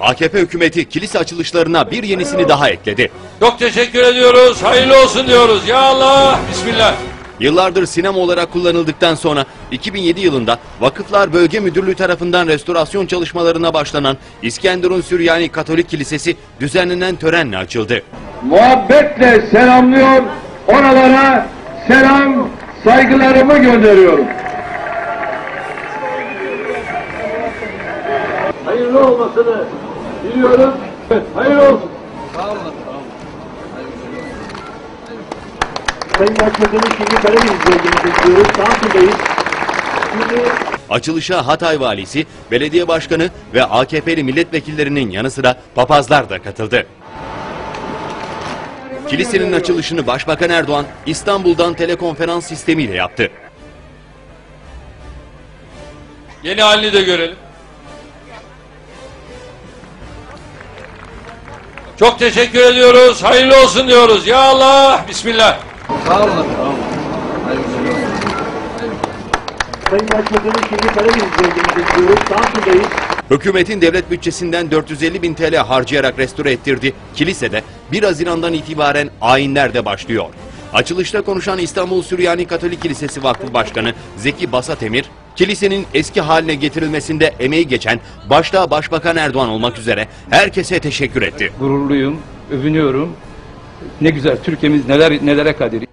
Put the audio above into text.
AKP hükümeti kilise açılışlarına bir yenisini daha ekledi. Çok teşekkür ediyoruz. Hayırlı olsun diyoruz. Ya Allah. Bismillah. Yıllardır sinema olarak kullanıldıktan sonra 2007 yılında Vakıflar Bölge Müdürlüğü tarafından restorasyon çalışmalarına başlanan İskenderun Süryani Katolik Kilisesi düzenlenen törenle açıldı. muhabbetle selamlıyor, oralara selam, saygılarımı gönderiyorum. Hayırlı olmasını diliyorum. Hayırlı olsun. Sayın Başbakanım şimdi Karadeniz bölgemize gidiyoruz. Samsun'dayız. Şimdi Açılışa Hatay Valisi, Belediye Başkanı ve AKP'li milletvekillerinin yanı sıra papazlar da katıldı. Kilisenin açılışını Başbakan Erdoğan İstanbul'dan telekonferans sistemiyle yaptı. Yeni halini de görelim. Çok teşekkür ediyoruz. Hayırlı olsun diyoruz. Ya Allah. Bismillah. Sayın Başbakanım şimdi Karadeniz bölgemize gidiyoruz. Samsun'dayız. Hükümetin devlet bütçesinden 450 bin TL harcayarak restore ettirdi. Kilisede 1 Haziran'dan itibaren ayinler de başlıyor. Açılışta konuşan İstanbul Süryani Katolik Kilisesi Vakfı Başkanı Zeki Basatemir, kilisenin eski haline getirilmesinde emeği geçen başta Başbakan Erdoğan olmak üzere herkese teşekkür etti. gururluyum, övünüyorum. Ne güzel Türkiye'miz neler nelere kadir.